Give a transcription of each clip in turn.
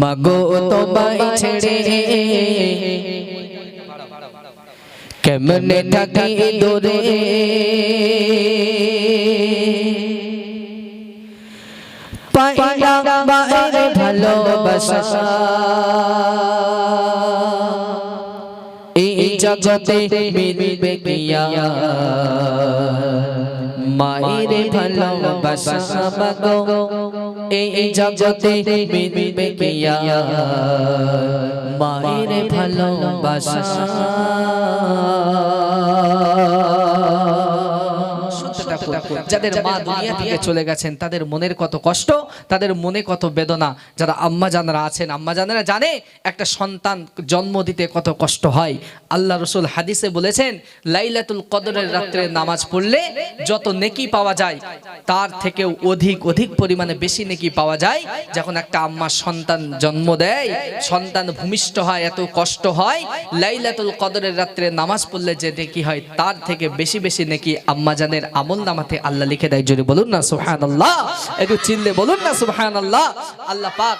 মাগো তোমায় ছেড়ে কেমনে থাকি দূরে? পাইলা মায়ের ভালোবাসা। এই জগতে মিলবে কিয়া? মায়ের ভালোবাসা মাগো। এই জগতে মিলবে কিয়া মায়ের ভালোবাসা। যাদের মা দুনিয়া থেকে চলে গেছেন তাদের মনের কত কষ্ট তাদের মনে কত বেদনা। যারা আম্মা জানারা আছেন আম্মা জানারা জানে একটা সন্তান জন্ম দিতে কত কষ্ট হয়। আল্লাহ রসুল হাদিসে বলেছেন লাইলাতুল কদরের রাত্রে নামাজ পড়লে যত নেকি পাওয়া যায় তার থেকেও অধিক অধিক পরিমাণে বেশি নেকি পাওয়া যায়। যখন একটা আম্মা সন্তান জন্ম দেয় সন্তান ভূমিষ্ঠ হয় এত কষ্ট হয় লাইলাতুল কদরের রাত্রে নামাজ পড়লে যে নেকি হয় তার থেকে বেশি বেশি নেকি আম্মা জানের আমল নামাতে আল্লাহ লিখে দেয় জোরে বলুন না সুবহান আল্লাহ একটু চিল্লে বলুন না সুবহান আল্লাহ আল্লাহ পাক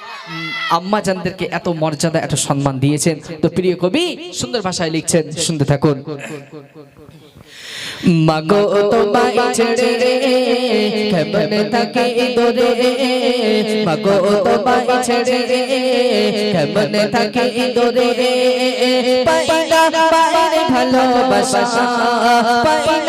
আম্মা জানদেরকে এত মর্যাদা, এত সম্মান দিয়েছেন। তো প্রিয় কবি, সুন্দর ভাষায় লিখছেন, শুনতে থাকুন। মাগো তোমায় ছেড়ে কেমনে থাকি দূরে? মাগো তোমায় ছেড়ে কেমনে থাকি দূরে? পাইলা পায়ের ভালোবাসা পায়ের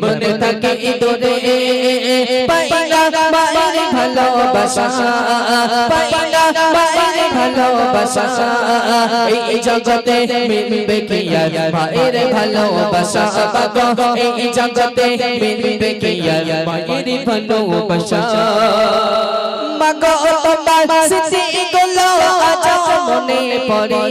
কেমনে থাকি দূরে পাইলা পায়ের ভালোবাসা। পাইলা পায়ের ভালোবাসা। এই জগতে মিলবে কিয়া পায়ের ভালোবাসা? মাগো এই জগতে মিলবে কিয়া পায়ের ভালোবাসা? মাগো, তোমার স্মৃতিগুলো আজ মনে পড়ে।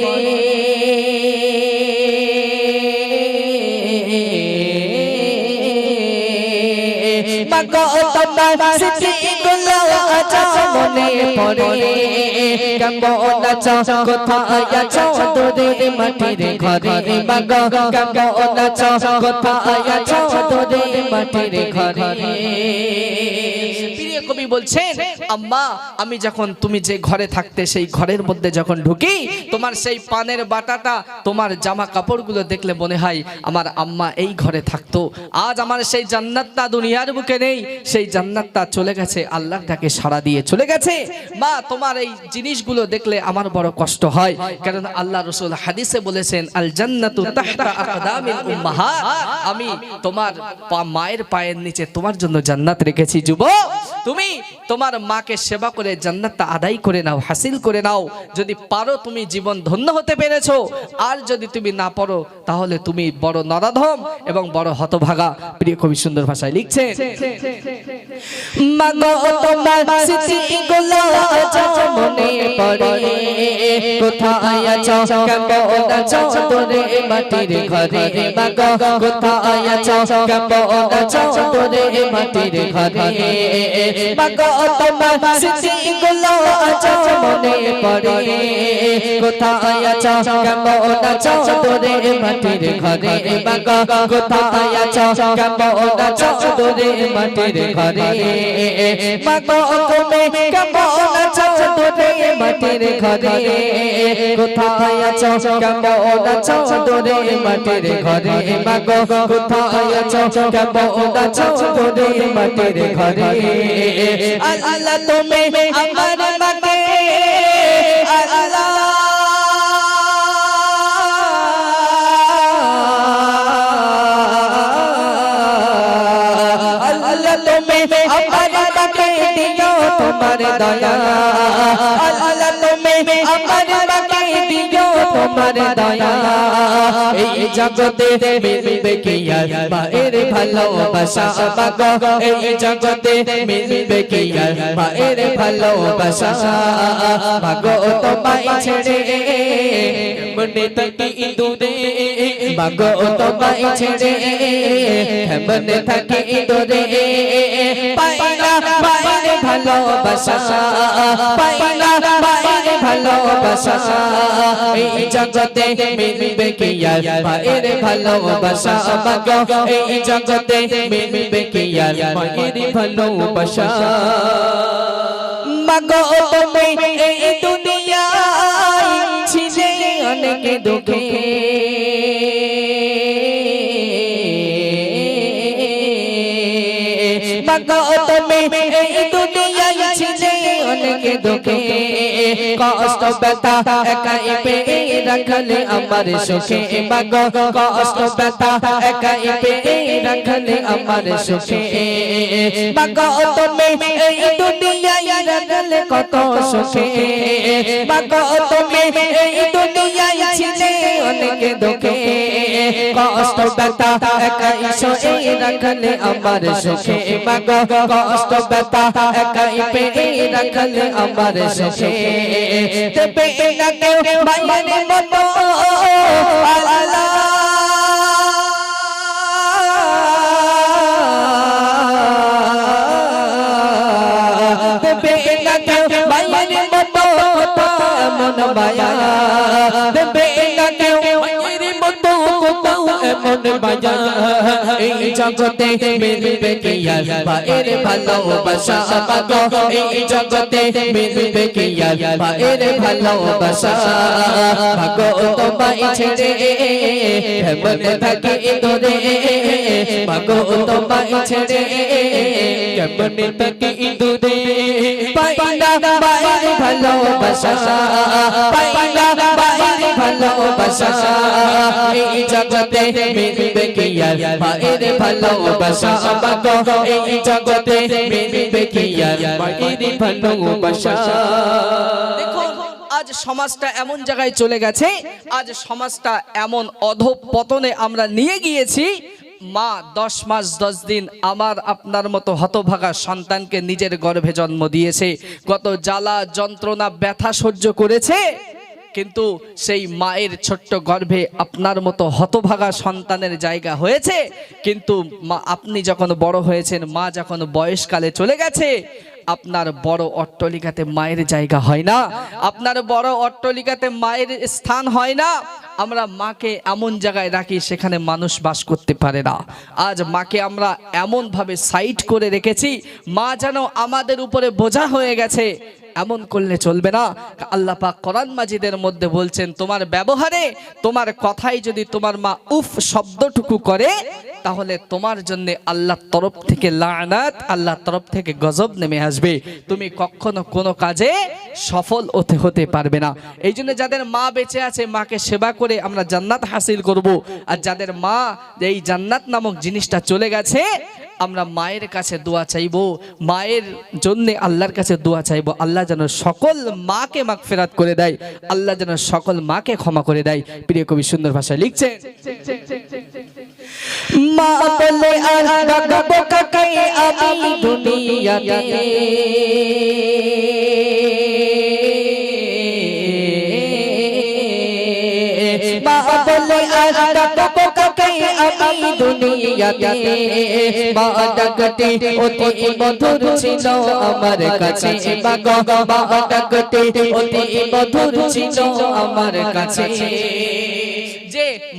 মাগো তোমার স্মৃতিগুলো আজ মনে পড়ে। কেমন আছো কোথায় আছো? তোদের মাটির ঘরে। মাগো কেমন আছো কোথায় আছো? ঘরে। বলছেন, আম্মা, আমি যখন তুমি যে ঘরে থাকতে সেই ঘরের মধ্যে যখন ঢুকি, তোমার সেই পানের বাটাটা, তোমার জামা কাপড়গুলো দেখলে মনে হয় আমার আম্মা এই ঘরে থাকতো। আজ আমার সেই জান্নাতটা দুনিয়ার বুকে নেই, সেই জান্নাতটা চলে গেছে, আল্লাহ তাকে সাড়া দিয়ে চলে গেছে। মা, তোমার এই জিনিসগুলো দেখলে আমার বড় কষ্ট হয়, কারণ আল্লাহ রসুল হাদিসে বলেছেন আল জান্নাতু আমি তোমার মায়ের পায়ের নিচে তোমার জন্য জান্নাত রেখেছি, যুবক। তুমি তোমার মাকে সেবা করে জান্নাতটা আদায় করে নাও, হাসিল করে নাও। যদি পারো তুমি জীবন ধন্য হতে পেরেছ, আর যদি তুমি না পারো, তাহলে তুমি বড় নরাধম এবং বড় হতভাগা। প্রিয় কবি সুন্দর ভাষায় মাগো কোথায় আছো? কেমন আছো? তোরে মাটির ঘরে। মাগো তোমার স্মৃতিগুলো আজ মনে পড়ে কোথায় আছো কেমন আছো তোরে মাটির ঘরে মাগো কোথায় আছো কেমন আছো তোরে মাটির ঘরে মাগো তুমি কেমন তোরে মাটির ঘরে। কোথায় আছো? কেমন আছো? তোরে মাটির ঘরে। মাগো, কোথায় আছো? কেমন আছো? তোরে মাটির ঘরে। আল্লাহ তুমি আমার মাকে তুমি আমার মাকে দিও তোমার দয়া। আল্লাহ তুমি আমার মাকে দিও তোমার দয়া। এই জগতে মিলবে কি আর মায়ের ভালোবাসা মাগো এই জগতে মিলবে কি আর মায়ের ভালোবাসা মাগো তোমায় ছেড়ে মনে তাকি দূরে মাগো তোমায় ছেড়ে কেমন থাকি তোরে পাইনা পাইরে ভালোবাসা পাইনা পাইরে ভালোবাসা এই জগতে মিলবে কি আর মায়ের ভালোবাসা মাগো এই জগতে মিলবে কি আর মায়ের ভালোবাসা মাগো তুমি কষ্ট ব্যথা একাই পেয়ে রাখলে আমার সুখে মাগ কষ্ট ব্যথা একাই পেয়ে রাখলে আমার সুখে মাগ তুমি এই দুনিয়ায় রাখলে কত সুখে মাগ তুমি এই দুনিয়ায় ছিলে অনেক দুঃখে কষ্ট ব্যথা একাই সয়ে রাখলে আমার সুখে মাগো কষ্ট ব্যথা একাই পেয়ে রাখলে আমার সুখে দেবে না কেউ মায়ের মতো জগতে মিলবে কি আর মায়ের ভালোবাসা পাগো এই জগতে মিলবে কি আর মায়ের ভালোবাসা পাগো তোমায় ছেড়ে। এমন থাকি তোরে পাগো তোমায় ছেড়ে। কেমন থাকি দূরে পাইনা মায়ের ভালোবাসা পাইনা মায়ের ভালোবাসা এই জগতে মিলবে কি আর মায়ের ভালোবাসা মাগো এই জগতে মিলবে কি আর মায়ের ভালোবাসা আজ সমাজটা এমন জায়গায় চলে গেছে আজ সমাজটা এমন অধপতনে আমরা নিয়ে গিয়েছি মা দশ মাস, দশ দিন আমার আপনার মতো হতভাগা সন্তানকে নিজের গর্ভে জন্ম দিয়েছে। কত জ্বালা যন্ত্রণা, ব্যথা সহ্য করেছে। কিন্তু সেই মায়ের ছোট্ট গর্ভে আপনার মতো হতভাগা সন্তানের জায়গা হয়েছে। কিন্তু মা, আপনি যখন বড় হয়েছেন, মা যখন বয়সকালে চলে গেছে, আপনার বড় অট্টলিকাতে মায়ের জায়গা হয় না। আপনার বড় অট্টলিকাতে মায়ের স্থান হয় না। আমরা মাকে এমন জায়গায় রাখি সেখানে মানুষ বাস করতে পারে না। আজ মাকে আমরা এমনভাবে সাইট করে রেখেছি, মা যেন আমাদের উপরে বোঝা হয়ে গেছে এমন করলে চলবে না। আল্লাহ পাক কোরআন মাজিদের মধ্যে বলছেন, তোমার ব্যবহারে, তোমার কথাই যদি তোমার মা উফ শব্দটুকু করে, তাহলে তোমার জন্য আল্লাহর তরফ থেকে লানাত, আল্লাহর তরফ থেকে গজব নেমে আসবে। তুমি কখনো কোনো কাজে সফল হতে হতে পারবে না। এই জন্য যাদের মা বেঁচে আছে, মাকে সেবা করে আমরা জান্নাত হাসিল করব। আর যাদের মা, এই জান্নাত নামক জিনিসটা চলে গেছে আমরা মায়ের কাছে দোয়া চাইব, মায়ের জন্য আল্লাহর কাছে দোয়া চাইব। আল্লাহ যেন সকল মাকে মাগফিরাত করে দেয়, আল্লাহ যেন সকল মাকে ক্ষমা করে দেয়। প্রিয় কবি, সুন্দর ভাষায় লিখছেন, মা মা বলে দুনিয়াতে মা ডাকতে অতি মধুর ছিল আমার কাছে। মা অতি মধুর আমার কাছে।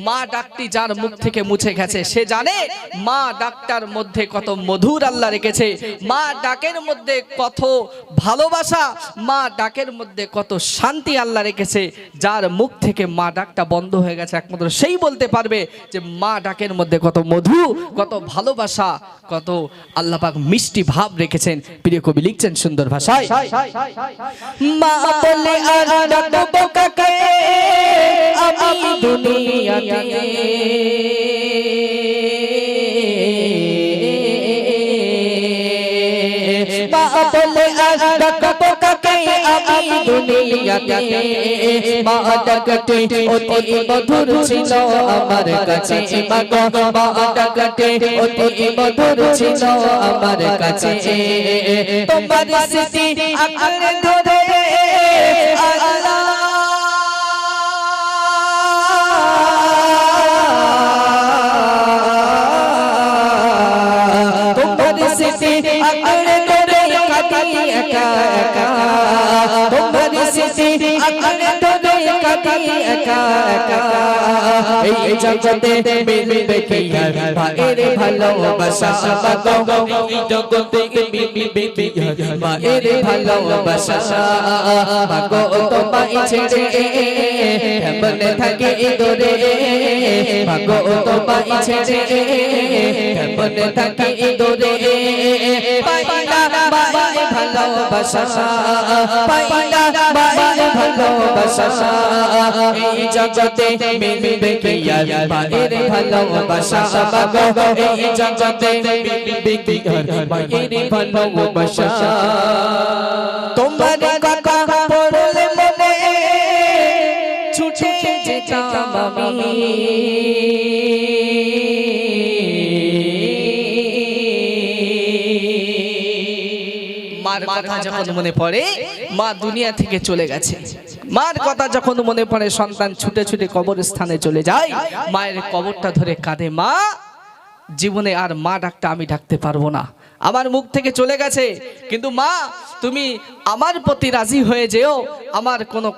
মা ডাকটি যার মুখ থেকে মুছে গেছে, সে জানে মা ডাকটার মধ্যে কত মধুর আল্লাহ রেখেছে। মা ডাকের মধ্যে কত ভালোবাসা, মা ডাকের মধ্যে কত শান্তি আল্লাহ রেখেছে। যার মুখ থেকে মা ডাকটা বন্ধ হয়ে গেছে, একমাত্র সেই বলতে পারবে যে মা ডাকের মধ্যে কত মধু, কত ভালোবাসা, কত আল্লাহ পাক মিষ্টি ভাব রেখেছেন। প্রিয় কবি লিখছেন সুন্দর ভাষায়, মা বলে আর কাকে? আমি দুনিয়াতে মা বলে ডাকবো কাকে আমি দুনিয়াতে। মা ডাকতে অতি মধুর ছিল আমার কাছে। মা গো অতি মধুর ছিল আমার কাছে। তোমার স্মৃতি আঁকড়ে ধরে আল্লাহ একা একা এই জগতে মিলবে কি আর? ভাইয়ের ভালোবাসা বাগো এই জগতে মিলবে কি আর? ভাইয়ের ভালোবাসা বাগো তোমায় ছেড়ে কেমন থাকে দূরে? বাগো তোমায় ছেড়ে কেমন থাকে দূরে? পাইলা ভালোবাসা? পাইলা যখন মনে পড়ে, মা দুনিয়া থেকে চলে গেছে। মার কথা যখন মনে পড়ে, সন্তান ছুটে ছুটে কবর স্থানে চলে যায়। মায়ের কবরটা ধরে কাঁধে মা, জীবনে আর মা ডাকটা আমি ডাকতে পারব না। আমার মুখ থেকে চলে গেছে। কিন্তু মা, তুমি আমার প্রতি রাজি হয়ে যেও। আমার কোনো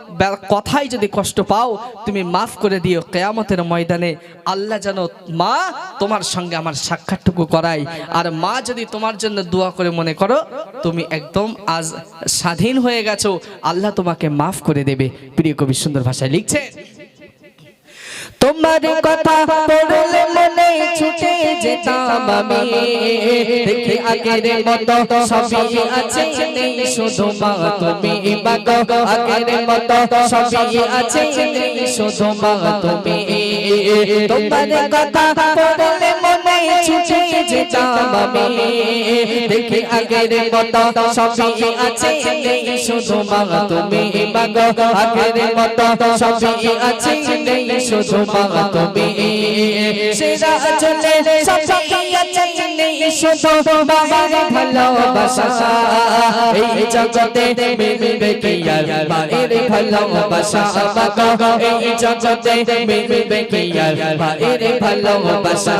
কথাই যদি কষ্ট পাও, তুমি মাফ করে দিও। কেয়ামতের ময়দানে আল্লাহ যেন মা তোমার সঙ্গে আমার সাক্ষাৎটুকু করাই আর মা যদি তোমার জন্য দোয়া করে মনে করো, তুমি একদম আজ স্বাধীন হয়ে গেছো। আল্লাহ তোমাকে মাফ করে দেবে। প্রিয় কবি সুন্দর ভাষায় লিখছে তোমার কথা পড়লে মনে ছুটে যেতাম আমি। দেখি আগের মতো সবই আছে নেই, শুধু মা তুমি বাগ। আগের মতো সবই আছে নেই, শুধু মা তুমি। তোমার কথা পড়লে ছুটে যেতাম আমি। দেখি আগের মতো সবই আছে নেই, শুধু মা তুমি বাগো আগের মতো সবই আছে নেই, শুধু মা তুমি। সেরা চলে, সবই শুধু বাবার ভালোবাসা এই জগতে মিলবে কি আর মায়ের ভালোবাসা বাগো এই জগতে মিলবে কি আর মায়ের ভালোবাসা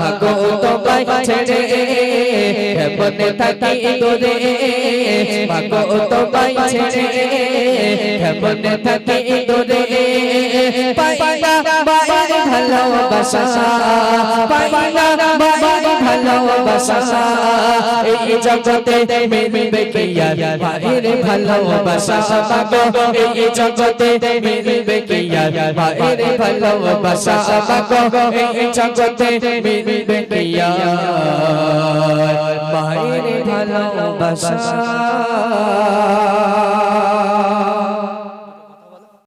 বাগো তোমায় ছেড়ে কেমন থাকি দূরে বাগো তোমায় ছেড়ে কেমন থাকি দূরে পাইলা ভালোবাসা মায়ের ভালোবাসা এই জগতে মিলবে কি আর? মায়ের ভালোবাসা বাগো এই জগতে মিলবে কি আর? মায়ের ভালোবাসা বাগো এই জগতে মিলবে কি আর? ভালোবাসা।